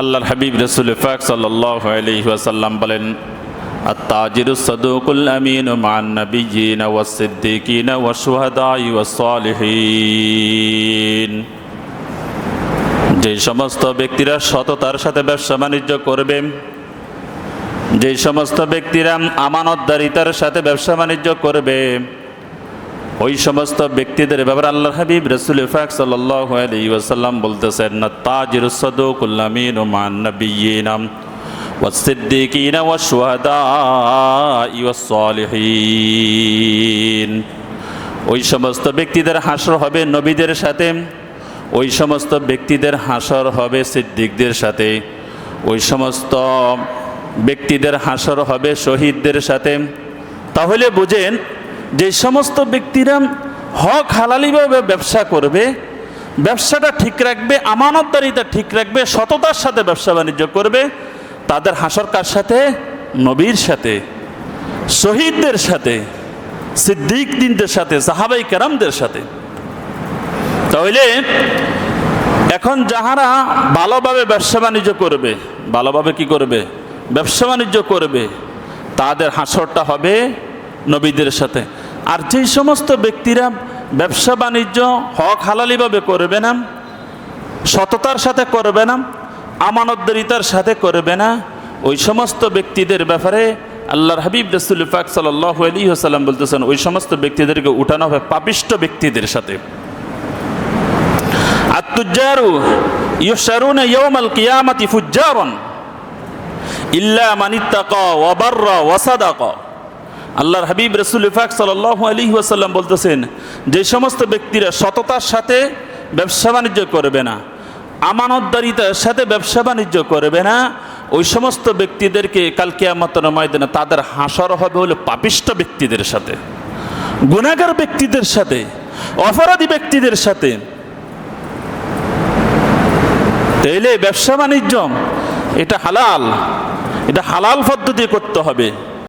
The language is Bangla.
আল্লাহর হাবিব রসুল ফাক সাল্লাহ আলহিহাসাল্লাম বলেন التاجر الصدوق الأمين مع النبيين والصديقين والشهداء والصالحين যে সমস্ত ব্যক্তিরা সততার সাথে ব্যবসা বাণিজ্য করবে যে সমস্ত ব্যক্তিরা আমানতদারিতার সাথে ব্যবসা বাণিজ্য করবে ওই সমস্ত ব্যক্তিদের ব্যাপারে আল্লাহ হাবিব রসুল ফাক সাল্লাহ আলী ওয়াসাল্লাম বলতেছেন না তাজির সদুকুল্লামিন ও মান্নবীনাম والصديقين والشهداء والصالحين ওই সমস্ত ব্যক্তিদের হাসর হবে নবীদের সাথে ওই সমস্ত ব্যক্তিদের হাসর হবে সিদ্দিকদের সাথে ওই সমস্ত ব্যক্তিদের হাসর হবে শহীদদের সাথে তাহলে বুঝেন যে সমস্ত ব্যক্তিরা হক হালালিভাবে ব্যবসা করবে, ব্যবসাটা ঠিক রাখবে, আমানতদারিতা ঠিক রাখবে, সততার সাথে ব্যবসা বাণিজ্য করবে, তাদের হাসর কার সাথে? নবীর সাথে, শহীদদের সাথে সিদ্দিক দিনদের সাথে, সাহাবাই কেরামদের সাথে। তাহলে এখন যাহারা ভালোভাবে ব্যবসা বাণিজ্য করবে, ভালোভাবে কি করবে? ব্যবসা বাণিজ্য করবে, তাদের হাসরটা হবে নবীদের সাথে। আর যেই সমস্ত ব্যক্তিরা ব্যবসা বাণিজ্য হক হালালিভাবে করবে না, সততার সাথে করবে না, আমানতদারিতার সাথে করবে না, ওই সমস্ত ব্যক্তিদের ব্যাপারে আল্লাহর হাবিব রসুল ফাক সাল্লাহ আলী হাসাল্লাম বলতেছেন, ওই সমস্ত ব্যক্তিদেরকে উঠানো হবে পাপিষ্ট ব্যক্তিদের সাথে। আত্মুজারু ইউসারুন ইয়ৌমাল কিয়ামাতি ফুজ্জারন ইল্লা মানিত্তাকা ওয়াবাররা ওয়াসাদাকা আল্লাহর হাবিব রসুল ইফাক সাল্লাহ আলী ওয়াসাল্লাম বলতেছেন, যে সমস্ত ব্যক্তিরা সততার সাথে ব্যবসা বাণিজ্য করবে না, আমানতদারিতার সাথে ব্যবসা বাণিজ্য করবে না, ওই সমস্ত ব্যক্তিদেরকে কালকে আমাতন ময়দানে তাদের হাসর হবে হলো পাপিষ্ট ব্যক্তিদের সাথে গুণাগার ব্যক্তিদের সাথে, অপরাধী ব্যক্তিদের সাথে। তাইলে ব্যবসা বাণিজ্য, এটা হালাল এটা হালাল পদ্ধতি করতে হবে।